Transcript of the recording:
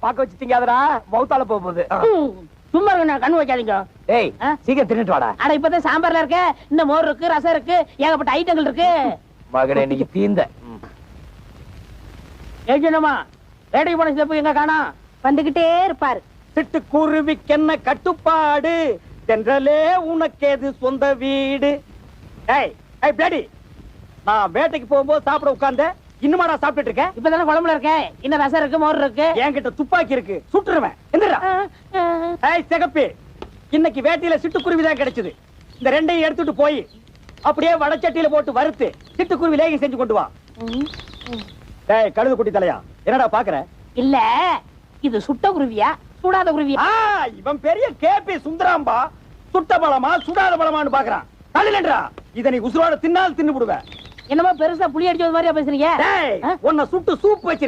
பாக்க வச்சு திங்காதடா போக போகுது சும்மா இருங்க கண்ணு வைக்காதீங்க. ஏய் ஆ? சீக்கிரம் தின்னுட்டு வாடா. அட இப்பதான் சாம்பார்ல இருக்க இன்னும் மோர் இருக்கு ரசம் இருக்கு ஏகப்பட்ட ஐட்டங்கள் இருக்கு. மகனே இன்னைக்கு தீந்த. ம். ஏஜனமா ரேடியோ போன சிறப்பு எங்க காணோம் வந்துகிட்டே இருப்பாரு. சிட்டுக்குருவிக்கென்ன கட்டுப்பாடு தென்றலே உனக்கேது சொந்த வீடு. ஏய் ஏய் பிளடி நான் வேட்டைக்கு போகும்போது சாப்பிட உட்கார்ந்த இன்னுமாடா சாப்பிட்டுட்டு இருக்க? இப்பதானே குழம்புல இருக்கேன் இன்னும் ரசம் இருக்கு மோர் இருக்கு. என்கிட்ட துப்பாக்கி இருக்கு. சுட்டுருவேன். எந்திரா. ஏய் சிகப்பி. இன்னைக்கு வேட்டையில சிட்டுக்குருவி தான் கிடைச்சது. இந்த ரெண்டையும் எடுத்துட்டு போய் அப்படியே வடச்சட்டியில போட்டு வறுத்து சிட்டுக்குருவி லேகி செஞ்சு கொண்டு வா. ஏய் கழுது குட்டி தலையா? என்னடா பாக்குற? இல்ல இது சுட்ட குருவியா? சுடாத குருவியா? இவன் பெரிய கேபி சுந்தராம்பா. சுட்ட பழமா சுடாத பழமான்னு பாக்குறான். தள்ளிலன்றா இத நீ உசுரோட தின்னால் தின்னு விடுவேன் என்னமோ பெருசா புளி அடிச்சது மாதிரியா பேசுறீங்க? உன்னை சுட்டு சூப் வச்சு